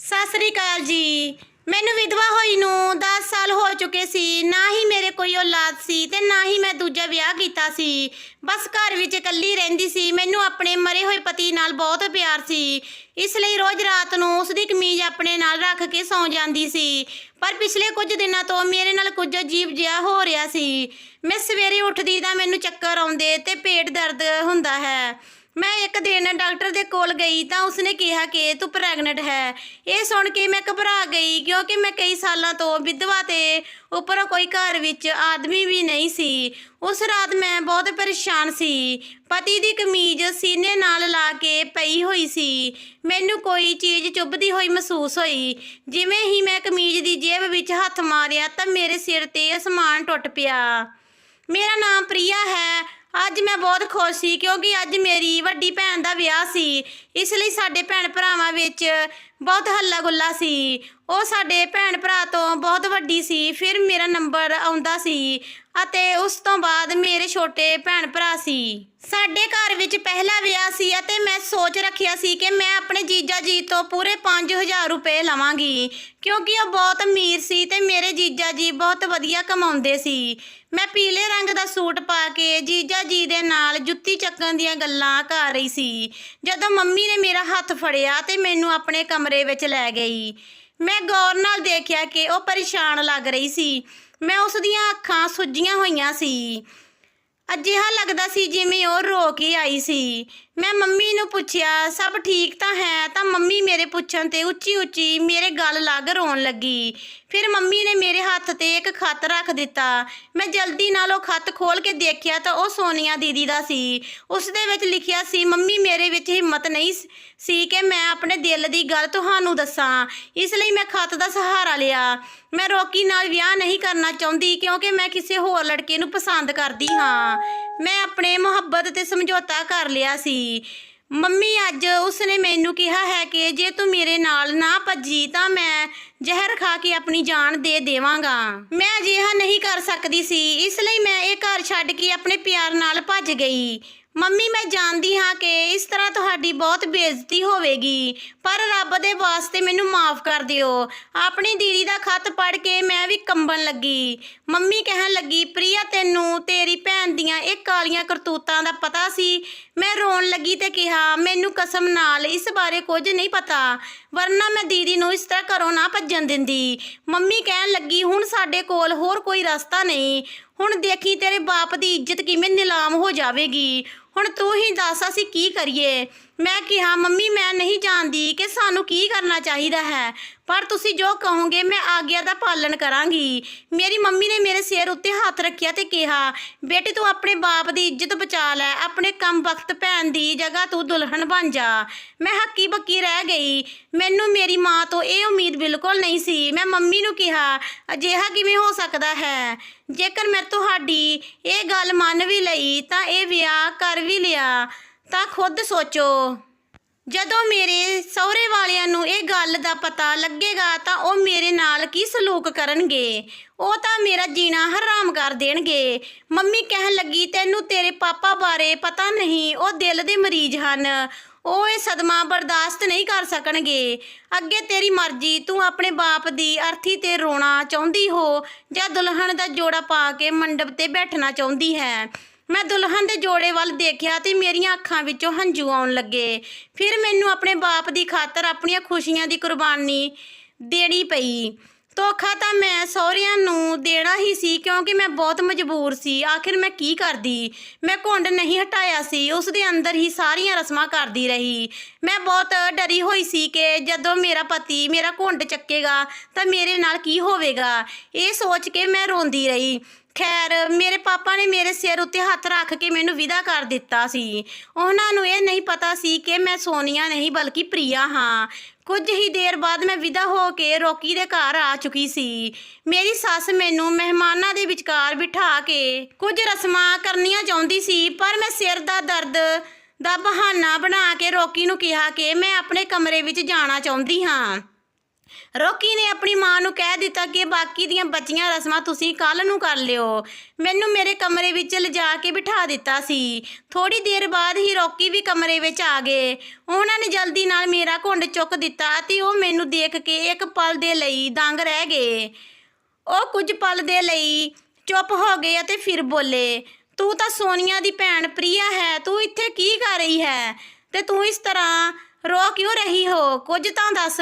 ਸਤਿ ਸ੍ਰੀ ਅਕਾਲ ਜੀ। ਮੈਨੂੰ ਵਿਧਵਾ ਹੋਈ ਨੂੰ 10 ਸਾਲ ਹੋ ਚੁੱਕੇ ਸੀ। ਨਾ ਹੀ ਮੇਰੇ ਕੋਈ ਔਲਾਦ ਸੀ ਤੇ ਨਾ ਹੀ ਮੈਂ ਦੂਜਾ ਵਿਆਹ ਕੀਤਾ ਸੀ। ਬਸ ਘਰ ਵਿੱਚ ਇਕੱਲੀ ਰਹਿੰਦੀ ਸੀ। ਮੈਨੂੰ ਆਪਣੇ ਮਰੇ ਹੋਏ ਪਤੀ ਨਾਲ ਬਹੁਤ ਪਿਆਰ ਸੀ। ਇਸ ਲਈ ਰੋਜ਼ ਰਾਤ ਨੂੰ ਉਸ ਦੀ ਕਮੀਜ਼ ਆਪਣੇ ਨਾਲ ਰੱਖ ਕੇ ਸੌਂ ਜਾਂਦੀ ਸੀ। ਪਰ ਪਿਛਲੇ ਕੁਝ ਦਿਨਾਂ ਤੋਂ ਮੇਰੇ ਨਾਲ ਕੁਝ ਅਜੀਬ ਜਿਹਾ ਹੋ ਰਿਹਾ ਸੀ। ਮੈਂ ਸਵੇਰੇ ਉੱਠਦੀ ਤਾਂ ਮੈਨੂੰ ਚੱਕਰ ਆਉਂਦੇ ਤੇ ਪੇਟ ਦਰਦ ਹੁੰਦਾ ਹੈ। ਮੈਂ ਇੱਕ ਦਿਨ ਡਾਕਟਰ ਦੇ ਕੋਲ ਗਈ ਤਾਂ ਉਸਨੇ ਕਿਹਾ ਕਿ ਤੂੰ ਪ੍ਰੈਗਨੈਂਟ ਹੈ। ਇਹ ਸੁਣ ਕੇ ਮੈਂ ਘਬਰਾ ਗਈ ਕਿਉਂਕਿ ਮੈਂ ਕਈ ਸਾਲਾਂ ਤੋਂ ਵਿਧਵਾ ਤੇ ਉੱਪਰੋਂ ਕੋਈ ਘਰ ਵਿੱਚ ਆਦਮੀ ਵੀ ਨਹੀਂ ਸੀ। ਉਸ ਰਾਤ ਮੈਂ ਬਹੁਤ ਪਰੇਸ਼ਾਨ ਸੀ। ਪਤੀ ਦੀ ਕਮੀਜ਼ ਸੀਨੇ ਨਾਲ ਲਾ ਕੇ ਪਈ ਹੋਈ ਸੀ। ਮੈਨੂੰ ਕੋਈ ਚੀਜ਼ ਚੁੱਭਦੀ ਹੋਈ ਮਹਿਸੂਸ ਹੋਈ। ਜਿਵੇਂ ਹੀ ਮੈਂ ਕਮੀਜ਼ ਦੀ ਜੇਬ ਵਿੱਚ ਹੱਥ ਮਾਰਿਆ ਤਾਂ ਮੇਰੇ ਸਿਰ ਤੇ ਅਸਮਾਨ ਟੁੱਟ ਪਿਆ। ਮੇਰਾ ਨਾਮ ਪ੍ਰਿਆ ਹੈ। ਅੱਜ ਮੈਂ ਬਹੁਤ ਖੁਸ਼ ਸੀ ਕਿਉਂਕਿ ਅੱਜ ਮੇਰੀ ਵੱਡੀ ਭੈਣ ਦਾ ਵਿਆਹ ਸੀ। ਇਸ ਲਈ ਸਾਡੇ ਭੈਣ ਭਰਾਵਾਂ ਵਿੱਚ ਬਹੁਤ ਹੱਲਾ ਗੁੱਲਾ ਸੀ। ਉਹ ਸਾਡੇ ਭੈਣ ਭਰਾ ਤੋਂ ਬਹੁਤ ਵੱਡੀ ਸੀ। ਫਿਰ ਮੇਰਾ ਨੰਬਰ ਆਉਂਦਾ ਸੀ। ਅਤੇ ਉਸ ਤੋਂ ਬਾਅਦ ਮੇਰੇ ਛੋਟੇ ਭੈਣ ਭਰਾ ਸੀ। ਸਾਡੇ ਘਰ ਵਿੱਚ ਪਹਿਲਾ ਵਿਆਹ ਸੀ ਅਤੇ ਮੈਂ ਸੋਚ ਰੱਖਿਆ ਸੀ ਕਿ ਮੈਂ ਆਪਣੇ ਜੀਜਾ ਜੀ ਤੋਂ ਪੂਰੇ 5000 ਰੁਪਏ ਲਵਾਂਗੀ, ਕਿਉਂਕਿ ਉਹ ਬਹੁਤ ਅਮੀਰ ਸੀ ਤੇ ਮੇਰੇ ਜੀਜਾ ਜੀ ਬਹੁਤ ਵਧੀਆ ਕਮਾਉਂਦੇ ਸੀ। ਮੈਂ ਪੀਲੇ ਰੰਗ ਦਾ ਸੂਟ ਪਾ ਕੇ ਜੀਜਾ ਜੀ ਦੇ ਨਾਲ ਜੁੱਤੀ ਚੱਕਣ ਦੀਆਂ ਗੱਲਾਂ ਕਰ ਰਹੀ ਸੀ। ਜਦੋਂ ਮੰਮੀ ਨੇ ਮੇਰਾ ਹੱਥ ਫੜਿਆ ਤੇ ਮੈਨੂੰ ਆਪਣੇ ਕਮਰੇ ਵਿੱਚ ਲੈ ਗਈ, ਮੈਂ ਗੌਰ ਨਾਲ ਦੇਖਿਆ ਕਿ ਉਹ ਪਰੇਸ਼ਾਨ ਲੱਗ ਰਹੀ ਸੀ। ਮੈਂ ਉਸ ਦੀਆਂ ਅੱਖਾਂ ਸੁੱਜੀਆਂ ਹੋਈਆਂ ਸੀ। ਅਜਿਹਾ ਲੱਗਦਾ ਸੀ ਜਿਵੇਂ ਉਹ ਰੋ ਕੇ ਆਈ ਸੀ। ਮੈਂ ਮੰਮੀ ਨੂੰ ਪੁੱਛਿਆ, ਸਭ ਠੀਕ ਤਾਂ ਹੈ, ਤਾਂ ਮੰਮੀ ਮੇਰੇ ਪੁੱਛਣ ਤੇ ਉੱਚੀ ਉੱਚੀ ਮੇਰੇ ਗੱਲ ਲੱਗ ਰੋਣ ਲੱਗੀ। ਫਿਰ ਮੰਮੀ ਨੇ ਮੇਰੇ ਹੱਥ ਤੇ ਇੱਕ ਖੱਤ ਰੱਖ ਦਿੱਤਾ। ਮੈਂ ਜਲਦੀ ਨਾਲ ਉਹ ਖੱਤ ਖੋਲ ਕੇ ਦੇਖਿਆ ਤਾਂ ਉਹ ਸੋਨੀਆ ਦੀਦੀ ਦਾ ਸੀ। ਉਸ ਦੇ ਵਿੱਚ ਲਿਖਿਆ ਸੀ, ਮੰਮੀ ਮੇਰੇ ਵਿੱਚ ਹਿੰਮਤ ਨਹੀਂ ਸੀ ਕਿ ਮੈਂ ਆਪਣੇ ਦਿਲ ਦੀ ਗੱਲ ਤੁਹਾਨੂੰ ਦੱਸਾਂ। ਇਸ ਲਈ ਮੈਂ ਖੱਤ ਦਾ ਸਹਾਰਾ ਲਿਆ। ਮੈਂ ਰੋਕੀ ਨਾਲ ਵਿਆਹ ਨਹੀਂ ਕਰਨਾ ਚਾਹੁੰਦੀ ਕਿਉਂਕਿ ਮੈਂ ਕਿਸੇ ਹੋਰ ਲੜਕੇ ਨੂੰ ਪਸੰਦ ਕਰਦੀ ਹਾਂ। ਮੈਂ ਆਪਣੇ ਮੁਹੱਬਤ ਤੇ ਸਮਝੌਤਾ ਕਰ ਲਿਆ ਸੀ। ਮੰਮੀ, ਅੱਜ ਉਸਨੇ ਮੈਨੂੰ ਕਿਹਾ ਹੈ ਕਿ ਜੇ ਤੂੰ ਮੇਰੇ ਨਾਲ ਨਾ ਭੱਜੀ ਤਾਂ ਮੈਂ ਜ਼ਹਿਰ ਖਾ ਕੇ ਆਪਣੀ ਜਾਨ ਦੇ ਦੇਵਾਂਗਾ। ਮੈਂ ਅਜਿਹਾ ਨਹੀਂ ਕਰ ਸਕਦੀ ਸੀ, ਇਸ ਲਈ ਮੈਂ ਇਹ ਘਰ ਛੱਡ ਕੇ ਆਪਣੇ ਪਿਆਰ ਨਾਲ ਭੱਜ ਗਈ। ਮੰਮੀ, ਮੈਂ ਜਾਣਦੀ ਹਾਂ ਕਿ ਇਸ ਤਰ੍ਹਾਂ ਤੁਹਾਡੀ ਬਹੁਤ ਬੇਇੱਜ਼ਤੀ ਹੋਵੇਗੀ, ਪਰ ਰੱਬ ਦੇ ਵਾਸਤੇ ਮੈਨੂੰ ਮਾਫ ਕਰ ਦਿਓ। ਆਪਣੀ ਦੀਦੀ ਦਾ ਖਤ ਪੜ੍ਹ ਕੇ ਮੈਂ ਵੀ ਕੰਬਣ ਲੱਗੀ। ਮੰਮੀ ਕਹਿਣ ਲੱਗੀ, ਪ੍ਰਿਆ, ਤੈਨੂੰ ਤੇਰੀ ਭੈਣ ਦੀਆਂ ਇਹ ਕਾਲੀਆਂ ਕਰਤੂਤਾਂ ਦਾ ਪਤਾ ਸੀ? ਮੈਂ ਰੋਣ ਲੱਗੀ ਤੇ ਕਿਹਾ, ਮੈਨੂੰ ਕਸਮ ਨਾਲ ਇਸ ਬਾਰੇ ਕੁਝ ਨਹੀਂ ਪਤਾ, ਵਰਨਾ ਮੈਂ ਦੀਦੀ ਨੂੰ ਇਸ ਤਰ੍ਹਾਂ ਘਰੋਂ ਨਾ ਭੱਜਣ ਦਿੰਦੀ। ਮੰਮੀ ਕਹਿਣ ਲੱਗੀ, ਹੁਣ ਸਾਡੇ ਕੋਲ ਹੋਰ ਕੋਈ ਰਸਤਾ ਨਹੀਂ। ਹੁਣ ਦੇਖੀ ਤੇਰੇ ਬਾਪ ਦੀ ਇੱਜ਼ਤ ਕਿਵੇਂ ਨਿਲਾਮ ਹੋ ਜਾਵੇਗੀ? ਹੁਣ ਤੂੰ ਹੀ ਦੱਸ ਅਸੀਂ ਕੀ ਕਰੀਏ? ਮੈਂ ਕਿਹਾ ਮੰਮੀ, ਮੈਂ ਨਹੀਂ ਜਾਣਦੀ ਕਿ ਸਾਨੂੰ ਕੀ ਕਰਨਾ ਚਾਹੀਦਾ ਹੈ। ਪਰ ਤੁਸੀਂ ਜੋ ਕਹੋਗੇ, ਮੈਂ ਆਗਿਆ ਦਾ ਪਾਲਣ ਕਰਾਂਗੀ। ਮੇਰੀ ਮੰਮੀ ਨੇ ਮੇਰੇ ਸਿਰ ਉੱਤੇ ਹੱਥ ਰੱਖਿਆ ਤੇ ਕਿਹਾ, ਬੇਟੀ, ਤੂੰ ਆਪਣੇ ਬਾਪ ਦੀ ਇੱਜ਼ਤ ਬਚਾ ਲੈ, ਆਪਣੇ ਕੰਮ ਵਕਤ ਭੈਣ ਦੀ ਜਗ੍ਹਾ ਤੂੰ ਦੁਲਹਨ ਬਣ ਜਾ। ਮੈਂ ਹੱਕੀ ਬੱਕੀ ਰਹਿ ਗਈ। ਮੈਨੂੰ ਮੇਰੀ ਮਾਂ ਤੋਂ ਇਹ ਉਮੀਦ ਬਿਲਕੁਲ ਨਹੀਂ ਸੀ। ਮੈਂ ਮੰਮੀ ਨੂੰ ਕਿਹਾ, ਅਜਿਹਾ ਕਿਵੇਂ ਹੋ ਸਕਦਾ ਹੈ? ਜੇਕਰ ਮੈਂ ਤੁਹਾਡੀ ਇਹ ਗੱਲ ਮੰਨ ਵੀ ਲਈ, ਤਾਂ ਇਹ ਵਿਆਹ ਕਰ ਵੀ ਲਿਆ, ਤਾਂ ਖੁਦ ਸੋਚੋ। ਜਦੋਂ ਮੇਰੇ ਸਹੁਰੇ ਵਾਲਿਆਂ ਨੂੰ ਇਹ ਗੱਲ ਦਾ ਪਤਾ ਲੱਗੇਗਾ, ਤਾਂ ਉਹ ਮੇਰੇ ਨਾਲ ਕੀ ਸਲੂਕ ਕਰਨਗੇ? ਉਹ ਤਾਂ ਮੇਰਾ ਜੀਣਾ ਹਰਾਮ ਕਰ ਦੇਣਗੇ। ਮੰਮੀ ਕਹਿਣ ਲੱਗੀ, ਤੈਨੂੰ ਤੇਰੇ ਪਾਪਾ ਬਾਰੇ ਪਤਾ ਨਹੀਂ, ਉਹ ਦਿਲ ਦੇ ਮਰੀਜ਼ ਹਨ। ਉਹ ਇਹ ਸਦਮਾ ਬਰਦਾਸ਼ਤ ਨਹੀਂ ਕਰ ਸਕਣਗੇ। ਅੱਗੇ ਤੇਰੀ ਮਰਜ਼ੀ, ਤੂੰ ਆਪਣੇ ਬਾਪ ਦੀ ਅਰਥੀ ਤੇ ਰੋਣਾ ਚਾਹੁੰਦੀ ਹੋ ਜਾਂ ਦੁਲਹਨ ਦਾ ਜੋੜਾ ਪਾ ਕੇ ਮੰਡਪ ਤੇ ਬੈਠਣਾ ਚਾਹੁੰਦੀ ਹੈ। ਮੈਂ ਦੁਲਹਨ ਦੇ ਜੋੜੇ ਵੱਲ ਦੇਖਿਆ ਤੇ ਮੇਰੀਆਂ ਅੱਖਾਂ ਵਿੱਚੋਂ ਹੰਝੂ ਆਉਣ ਲੱਗੇ। ਫਿਰ ਮੈਨੂੰ ਆਪਣੇ ਬਾਪ ਦੀ ਖਾਤਰ ਆਪਣੀਆਂ ਖੁਸ਼ੀਆਂ ਦੀ ਕੁਰਬਾਨੀ ਦੇਣੀ ਪਈ। ਧੋਖਾ ਤਾਂ ਮੈਂ ਸਹੁਰਿਆਂ ਨੂੰ ਦੇਣਾ ਹੀ ਸੀ ਕਿਉਂਕਿ ਮੈਂ ਬਹੁਤ ਮਜਬੂਰ ਸੀ। ਆਖਿਰ ਮੈਂ ਕੀ ਕਰਦੀ? ਮੈਂ ਘੁੰਡ ਨਹੀਂ ਹਟਾਇਆ ਸੀ। ਉਸ ਦੇ ਅੰਦਰ ਹੀ ਸਾਰੀਆਂ ਰਸਮਾਂ ਕਰਦੀ ਰਹੀ। ਮੈਂ ਬਹੁਤ ਡਰੀ ਹੋਈ ਸੀ ਕਿ ਜਦੋਂ ਮੇਰਾ ਪਤੀ ਮੇਰਾ ਘੁੰਡ ਚੱਕੇਗਾ ਤਾਂ ਮੇਰੇ ਨਾਲ ਕੀ ਹੋਵੇਗਾ? ਇਹ ਸੋਚ ਕੇ ਮੈਂ ਰੋਂਦੀ ਰਹੀ। ਖੈਰ, ਮੇਰੇ ਪਾਪਾ ਨੇ ਮੇਰੇ ਸਿਰ ਉੱਤੇ ਹੱਥ ਰੱਖ ਕੇ ਮੈਨੂੰ ਵਿਦਾ ਕਰ ਦਿੱਤਾ ਸੀ। ਉਹਨਾਂ ਨੂੰ ਇਹ ਨਹੀਂ ਪਤਾ ਸੀ ਕਿ ਮੈਂ ਸੋਨੀਆ ਨਹੀਂ, ਬਲਕਿ ਪ੍ਰਿਆ ਹਾਂ। ਕੁਝ ਹੀ ਦੇਰ ਬਾਅਦ ਮੈਂ ਵਿਦਾ ਹੋ ਕੇ ਰੋਕੀ ਦੇ ਘਰ ਆ ਚੁੱਕੀ ਸੀ। ਮੇਰੀ ਸੱਸ ਮੈਨੂੰ ਮਹਿਮਾਨਾਂ ਦੇ ਵਿਚਕਾਰ ਬਿਠਾ ਕੇ ਕੁਝ ਰਸਮਾਂ ਕਰਨੀਆਂ ਚਾਹੁੰਦੀ ਸੀ, ਪਰ ਮੈਂ ਸਿਰ ਦਾ ਦਰਦ ਦਾ ਬਹਾਨਾ ਬਣਾ ਕੇ ਰੋਕੀ ਨੂੰ ਕਿਹਾ ਕਿ ਮੈਂ ਆਪਣੇ ਕਮਰੇ ਵਿੱਚ ਜਾਣਾ ਚਾਹੁੰਦੀ ਹਾਂ। ਰੋਕੀ ਨੇ ਆਪਣੀ ਮਾਂ ਨੂੰ ਕਹਿ ਦਿੱਤਾ ਕਿ ਬਾਕੀ ਦੀਆਂ ਬਚੀਆਂ ਰਸਮਾਂ ਤੁਸੀਂ ਕੱਲ ਨੂੰ ਕਰ ਲਿਓ। ਮੈਨੂੰ ਮੇਰੇ ਕਮਰੇ ਵਿੱਚ ਲਿਜਾ ਕੇ ਬਿਠਾ ਦਿੱਤਾ ਸੀ। ਥੋੜੀ ਦੇਰ ਬਾਅਦ ਹੀ ਰੋਕੀ ਵੀ ਕਮਰੇ ਵਿੱਚ ਆ ਗਏ। ਉਹਨਾਂ ਨੇ ਜਲਦੀ ਨਾਲ ਮੇਰਾ ਘੁੰਡ ਚੁੱਕ ਦਿੱਤਾ ਅਤੇ ਉਹ ਮੈਨੂੰ ਦੇਖ ਕੇ ਇੱਕ ਪਲ ਦੇ ਲਈ ਦੰਗ ਰਹਿ ਗਏ। ਉਹ ਕੁਝ ਪਲ ਦੇ ਲਈ ਚੁੱਪ ਹੋ ਗਏ ਅਤੇ ਫਿਰ ਬੋਲੇ, ਤੂੰ ਤਾਂ ਸੋਨੀਆ ਦੀ ਭੈਣ ਪ੍ਰਿਆ ਹੈ, ਤੂੰ ਇੱਥੇ ਕੀ ਕਰ ਰਹੀ ਹੈ? ਤੇ ਤੂੰ ਇਸ ਤਰ੍ਹਾਂ ਰੋ ਕਿਉਂ ਰਹੀ ਹੋ? ਕੁਝ ਤਾਂ ਦੱਸ।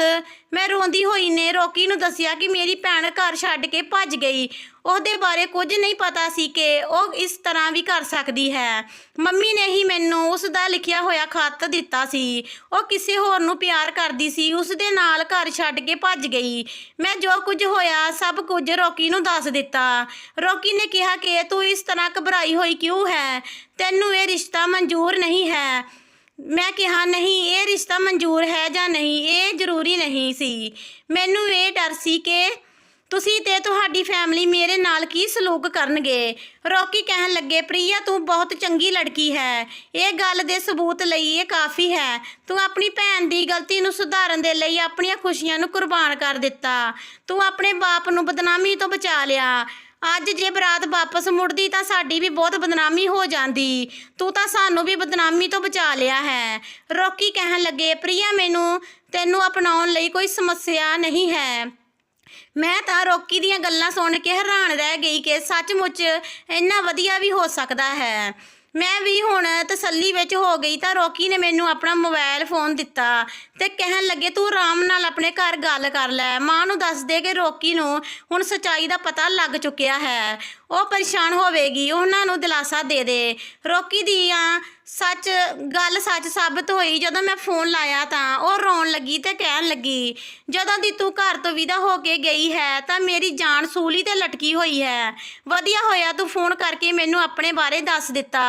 ਮੈਂ ਰੋਂਦੀ ਹੋਈ ਨੇ। ਰੋਕੀ ਨੂੰ ਦੱਸਿਆ ਕਿ ਮੇਰੀ ਭੈਣ ਘਰ ਛੱਡ ਕੇ ਭੱਜ ਗਈ। ਉਹਦੇ ਬਾਰੇ ਕੁਝ ਨਹੀਂ ਪਤਾ ਸੀ ਕਿ ਉਹ ਇਸ ਤਰ੍ਹਾਂ ਵੀ ਕਰ ਸਕਦੀ ਹੈ। ਮੰਮੀ ਨੇ ਹੀ ਮੈਨੂੰ ਉਸ ਦਾ ਲਿਖਿਆ ਹੋਇਆ ਖੱਤ ਦਿੱਤਾ ਸੀ। ਉਹ ਕਿਸੇ ਹੋਰ ਨੂੰ ਪਿਆਰ ਕਰਦੀ ਸੀ। ਉਸ ਦੇ ਨਾਲ ਘਰ ਛੱਡ ਕੇ ਭੱਜ ਗਈ। ਮੈਂ ਜੋ ਕੁਝ ਹੋਇਆ, ਸਭ ਕੁਝ ਰੋਕੀ ਨੂੰ ਦੱਸ ਦਿੱਤਾ। ਰੋਕੀ ਨੇ ਕਿਹਾ ਕਿ ਤੂੰ ਇਸ ਤਰ੍ਹਾਂ ਘਬਰਾਈ ਹੋਈ ਕਿਉਂ ਹੈ? ਤੈਨੂੰ ਇਹ ਰਿਸ਼ਤਾ ਮਨਜ਼ੂਰ ਨਹੀਂ ਹੈ। ਮੈਂ ਕਿਹਾ, ਨਹੀਂ, ਇਹ ਰਿਸ਼ਤਾ ਮਨਜ਼ੂਰ ਹੈ ਜਾਂ ਨਹੀਂ? ਇਹ ਜ਼ਰੂਰੀ ਨਹੀਂ ਸੀ। ਮੈਨੂੰ ਇਹ ਡਰ ਸੀ ਕਿ ਤੁਸੀਂ ਤੇ ਤੁਹਾਡੀ ਫੈਮਿਲੀ ਮੇਰੇ ਨਾਲ ਕੀ ਸਲੂਕ ਕਰਨਗੇ? ਰੋਕੀ ਕਹਿਣ ਲੱਗੇ, ਪ੍ਰਿਆ, ਤੂੰ ਬਹੁਤ ਚੰਗੀ ਲੜਕੀ ਹੈ। ਇਹ ਗੱਲ ਦੇ ਸਬੂਤ ਲਈ ਇਹ ਕਾਫੀ ਹੈ। ਤੂੰ ਆਪਣੀ ਭੈਣ ਦੀ ਗਲਤੀ ਨੂੰ ਸੁਧਾਰਨ ਦੇ ਲਈ ਆਪਣੀਆਂ ਖੁਸ਼ੀਆਂ ਨੂੰ ਕੁਰਬਾਨ ਕਰ ਦਿੱਤਾ। ਤੂੰ ਆਪਣੇ ਬਾਪ ਨੂੰ ਬਦਨਾਮੀ ਤੋਂ ਬਚਾ ਲਿਆ। ਅੱਜ ਜੇ ਬਰਾਤ ਵਾਪਸ ਮੁੜਦੀ ਤਾਂ ਸਾਡੀ ਵੀ ਬਹੁਤ ਬਦਨਾਮੀ ਹੋ ਜਾਂਦੀ। ਤੂੰ ਤਾਂ ਸਾਨੂੰ ਵੀ ਬਦਨਾਮੀ ਤੋਂ ਬਚਾ ਲਿਆ ਹੈ। ਰੋਕੀ ਕਹਿਣ ਲੱਗੇ, ਪ੍ਰਿਆ, ਮੈਨੂੰ ਤੈਨੂੰ ਅਪਣਾਉਣ ਲਈ ਕੋਈ ਸਮੱਸਿਆ ਨਹੀਂ ਹੈ। ਮੈਂ ਤਾਂ ਰੋਕੀ ਦੀਆਂ ਗੱਲਾਂ ਸੁਣ ਕੇ ਹੈਰਾਨ ਰਹਿ ਗਈ ਕਿ ਸੱਚਮੁੱਚ ਇੰਨਾ ਵਧੀਆ ਵੀ ਹੋ ਸਕਦਾ ਹੈ। ਮੈਂ ਵੀ ਹੁਣ ਤਸੱਲੀ ਵਿੱਚ ਹੋ ਗਈ ਤਾਂ ਰੋਕੀ ਨੇ ਮੈਨੂੰ ਆਪਣਾ ਮੋਬਾਈਲ ਫੋਨ ਦਿੱਤਾ ਤੇ ਕਹਿਣ ਲੱਗੇ, ਤੂੰ ਆਰਾਮ ਨਾਲ ਆਪਣੇ ਘਰ ਗੱਲ ਕਰ ਲੈ। ਮਾਂ ਨੂੰ ਦੱਸ ਦੇ ਕਿ ਰੋਕੀ ਨੂੰ ਹੁਣ ਸਚਾਈ ਦਾ ਪਤਾ ਲੱਗ ਚੁੱਕਿਆ ਹੈ। ਉਹ ਪਰੇਸ਼ਾਨ ਹੋਵੇਗੀ, ਉਹਨਾਂ ਨੂੰ ਦਿਲਾਸਾ ਦੇ ਦੇ। ਰੋਕੀ ਦੀਆਂ ਸੱਚ, ਗੱਲ ਸੱਚ ਸਾਬਤ ਹੋਈ, ਜਦੋਂ ਮੈਂ ਫੋਨ ਲਾਇਆ ਤਾਂ ਉਹ ਰੋਣ ਲੱਗੀ ਤੇ ਕਹਿਣ ਲੱਗੀ, ਜਦੋਂ ਦੀ ਤੂੰ ਘਰ ਤੋਂ ਵਿਦਾ ਹੋ ਕੇ ਗਈ ਹੈ, ਤਾਂ ਮੇਰੀ ਜਾਨ ਸੂਲੀ ਤੇ ਲਟਕੀ ਹੋਈ ਹੈ। ਵਧੀਆ ਹੋਇਆ ਤੂੰ ਫੋਨ ਕਰਕੇ ਮੈਨੂੰ ਆਪਣੇ ਬਾਰੇ ਦੱਸ ਦਿੱਤਾ।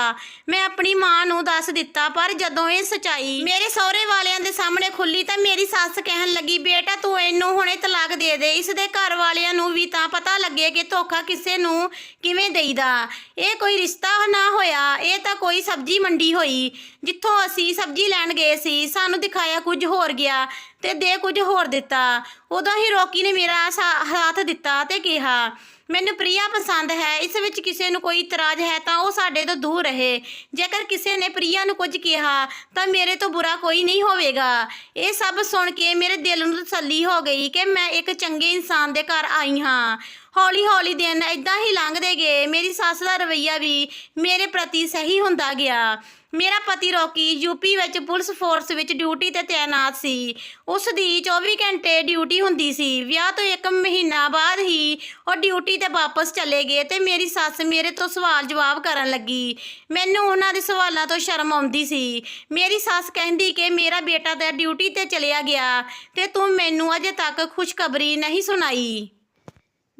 ਮੈਂ ਆਪਣੀ ਮਾਂ ਨੂੰ ਦੱਸ ਦਿੱਤਾ, ਪਰ ਜਦੋਂ ਇਹ ਸਚਾਈ ਮੇਰੇ ਸਹੁਰੇ ਵਾਲਿਆਂ ਦੇ ਸਾਹਮਣੇ ਖੁੱਲੀ ਤਾਂ ਮੇਰੀ ਸੱਸ ਕਹਿਣ ਲੱਗੀ, ਬੇਟਾ, ਤੂੰ ਇਹਨੂੰ ਹੁਣੇ ਤਲਾਕ ਦੇ ਦੇ। ਇਸ ਦੇ ਘਰ ਵਾਲਿਆਂ ਨੂੰ ਵੀ ਤਾਂ ਪਤਾ ਲੱਗੇ ਕਿ ਧੋਖਾ ਕਿਸੇ ਨੂੰ ਕਿਵੇਂ ਦੇਈਦਾ। ਇਹ ਕੋਈ ਰਿਸ਼ਤਾ ਨਾ ਹੋਇਆ, ਇਹ ਤਾਂ ਕੋਈ ਸਬਜ਼ੀ ਮੰਡੀ ਹੋਈ? ਜਿੱਥੋਂ ਅਸੀਂ ਸਬਜ਼ੀ ਲੈਣ ਗਏ ਸੀ, ਸਾਨੂੰ ਦਿਖਾਇਆ ਕੁਝ ਹੋਰ ਗਿਆ ਤੇ ਦੇ ਕੁਝ ਹੋਰ ਦਿੱਤਾ। ਉਦੋਂ ਹੀ ਰੋਕੀ ਨੇ ਮੇਰਾ ਸਾ- ਦਿੱਤਾ ਤੇ ਕਿਹਾ, ਮੈਨੂੰ ਪ੍ਰਿਆ ਪਸੰਦ ਹੈ, ਇਸ ਵਿੱਚ ਕਿਸੇ ਨੂੰ ਕੋਈ ਇਤਰਾਜ਼ ਹੈ ਤਾਂ ਉਹ ਸਾਡੇ ਤੋਂ ਦੂਰ ਰਹੇ। ਜੇਕਰ ਕਿਸੇ ਨੇ ਪ੍ਰਿਆ ਨੂੰ ਕੁਝ ਕਿਹਾ, ਤਾਂ ਮੇਰੇ ਤੋਂ ਬੁਰਾ ਕੋਈ ਨਹੀਂ ਹੋਵੇਗਾ। ਇਹ ਸਭ ਸੁਣ ਕੇ ਮੇਰੇ ਦਿਲ ਨੂੰ ਤਸੱਲੀ ਹੋ ਗਈ ਕਿ ਮੈਂ ਇੱਕ ਚੰਗੇ ਇਨਸਾਨ ਦੇ ਘਰ ਆਈ ਹਾਂ। ਹੌਲੀ ਹੌਲੀ ਦਿਨ ਇਦਾਂ ਹੀ ਲੰਘਦੇ ਗਏ। ਮੇਰੀ ਸੱਸ ਦਾ ਰਵੱਈਆ ਵੀ ਮੇਰੇ ਪ੍ਰਤੀ ਸਹੀ ਹੁੰਦਾ ਗਿਆ। ਮੇਰਾ ਪਤੀ ਰੋਕੀ ਯੂਪੀ ਵਿੱਚ ਪੁਲਿਸ ਫੋਰਸ ਵਿੱਚ ਡਿਊਟੀ ਤੇ ਤਾਇਨਾਤ ਸੀ। ਉਸ ਦੀ 24 ਘੰਟੇ ਡਿਊਟੀ ਹੁੰਦੀ ਸੀ। ਵਿਆਹ ਤੋਂ ਇੱਕ ਮਹੀਨਾ ਬਾਅਦ ਹੀ ਉਹ ਡਿਊਟੀ ਤੇ ਵਾਪਸ ਚਲੇ ਗਏ ਤੇ ਮੇਰੀ ਸੱਸ ਮੇਰੇ ਤੋਂ ਸਵਾਲ ਜਵਾਬ ਕਰਨ ਲੱਗੀ। ਮੈਨੂੰ ਉਹਨਾਂ ਦੇ ਸਵਾਲਾਂ ਤੋਂ ਸ਼ਰਮ ਆਉਂਦੀ ਸੀ। ਮੇਰੀ ਸੱਸ ਕਹਿੰਦੀ ਕਿ ਮੇਰਾ ਬੇਟਾ ਤਾਂ ਡਿਊਟੀ ਤੇ ਚਲਿਆ ਗਿਆ ਤੇ ਤੂੰ ਮੈਨੂੰ ਅਜੇ ਤੱਕ ਖੁਸ਼ਖਬਰੀ ਨਹੀਂ ਸੁਣਾਈ।